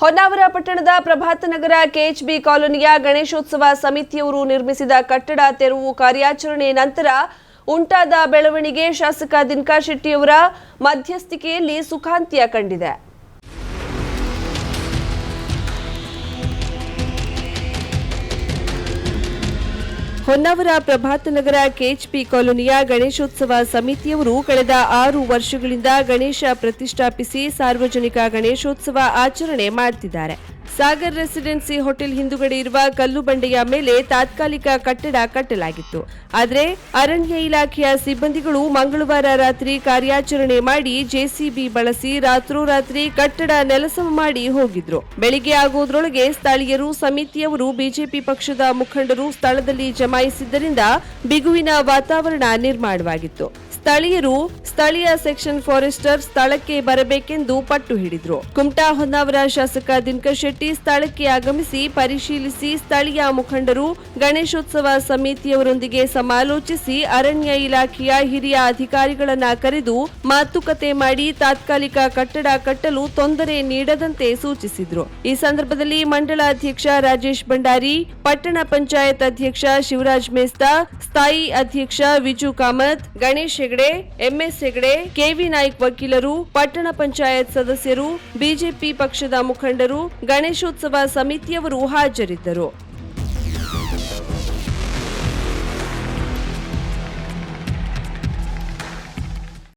ಹೊನ್ನಾವರ ಪಟ್ಟಣದ ಪ್ರಭಾತ ನಗರ ಕೆಎಚ್ಬಿ ಕಾಲೋನಿಯ ಗಣೇಶೋತ್ಸವ ಸಮಿತಿಯವರು ನಿರ್ಮಿಸಿದ ಕಟ್ಟಡ ತೆರವು ಕಾರ್ಯಾಚರಣೆ ನಂತರ ಉಂಟಾದ ಬೆಳವಣಿಗೆ ಶಾಸಕ ದಿನಕಾ ಶೆಟ್ಟಿಯವರ ಮಧ್ಯಸ್ಥಿಕೆಯಲ್ಲಿ ಸುಖಾಂತ್ಯ ಕಂಡಿದೆ. ಹೊನ್ನಾವರ ಪ್ರಭಾತ ನಗರ ಕೆಎಚ್ಪಿ ಕಾಲೋನಿಯ ಗಣೇಶೋತ್ಸವ ಸಮಿತಿಯವರು ಕಳೆದ ಆರು ವರ್ಷಗಳಿಂದ ಗಣೇಶ ಪ್ರತಿಷ್ಠಾಪಿಸಿ ಸಾರ್ವಜನಿಕ ಗಣೇಶೋತ್ಸವ ಆಚರಣೆ ಮಾಡ್ತಿದ್ದಾರೆ. ಸಾಗರ್ ರೆಸಿಡೆನ್ಸಿ ಹೋಟೆಲ್ ಹಿಂದುಗಡೆ ಇರುವ ಕಲ್ಲು ಬಂಡೆಯ ಮೇಲೆ ತಾತ್ಕಾಲಿಕ ಕಟ್ಟಡ ಕಟ್ಟಲಾಗಿತ್ತು. ಆದರೆ ಅರಣ್ಯ ಇಲಾಖೆಯ ಸಿಬ್ಬಂದಿಗಳು ಮಂಗಳವಾರ ರಾತ್ರಿ ಕಾರ್ಯಾಚರಣೆ ಮಾಡಿ ಜೆಸಿಬಿ ಬಳಸಿ ರಾತ್ರೋರಾತ್ರಿ ಕಟ್ಟಡ ನೆಲಸಮ ಮಾಡಿ ಹೋಗಿದ್ರು. ಬೆಳಿಗ್ಗೆ ಆಗೋದ್ರೊಳಗೆ ಸ್ಥಳೀಯರು ಸಮಿತಿಯವರು ಬಿಜೆಪಿ ಪಕ್ಷದ ಮುಖಂಡರು ಸ್ಥಳದಲ್ಲಿ ಜಮಾಯಿಸಿದ್ದರಿಂದ ಬಿಗುವಿನ ವಾತಾವರಣ ನಿರ್ಮಾಣವಾಗಿತ್ತು. ಸ್ಥಳೀಯರು ಸ್ಥಳೀಯ ಸೆಕ್ಷನ್ ಫಾರೆಸ್ಟರ್ ಸ್ಥಳಕ್ಕೆ ಬರಬೇಕೆಂದು ಪಟ್ಟು ಹಿಡಿದ್ರು. ಕುಮಟಾ ಹೊನ್ನಾವರ ಶಾಸಕ ದಿನಕರ್ ಶೆಟ್ಟಿ ಸ್ಥಳಕ್ಕೆ ಆಗಮಿಸಿ ಪರಿಶೀಲಿಸಿ ಸ್ಥಳೀಯ ಮುಖಂಡರು ಗಣೇಶೋತ್ಸವ ಸಮಿತಿಯವರೊಂದಿಗೆ ಸಮಾಲೋಚಿಸಿ ಅರಣ್ಯ ಇಲಾಖೆಯ ಹಿರಿಯ ಅಧಿಕಾರಿಗಳನ್ನ ಕರೆದು ಮಾತುಕತೆ ಮಾಡಿ ತಾತ್ಕಾಲಿಕ ಕಟ್ಟಡ ಕಟ್ಟಲು ತೊಂದರೆ ನೀಡದಂತೆ ಸೂಚಿಸಿದ್ರು. ಈ ಸಂದರ್ಭದಲ್ಲಿ ಮಂಡಳ ಅಧ್ಯಕ್ಷ ರಾಜೇಶ್ ಭಂಡಾರಿ, ಪಟ್ಟಣ ಪಂಚಾಯತ್ ಅಧ್ಯಕ್ಷ ಶಿವರಾಜ್ ಮೇಸ್ತಾ, ಸ್ಥಾಯಿ ಅಧ್ಯಕ್ಷ ವಿಜು ಕಾಮತ್, ಗಣೇಶ್ ಹೆಗಡೆ, ಎಂಎಸ್ ಹೆಗಡೆ ಕೆವಿ ನಾಯ್ಕ್ ವಕೀಲರು, ಪಟ್ಟಣ ಪಂಚಾಯತ್ ಸದಸ್ಯರು, ಬಿಜೆಪಿ ಪಕ್ಷದ ಮುಖಂಡರು ಗಣೇಶೋತ್ಸವ ಸಮಿತಿಯವರು ಹಾಜರಿದ್ದರು.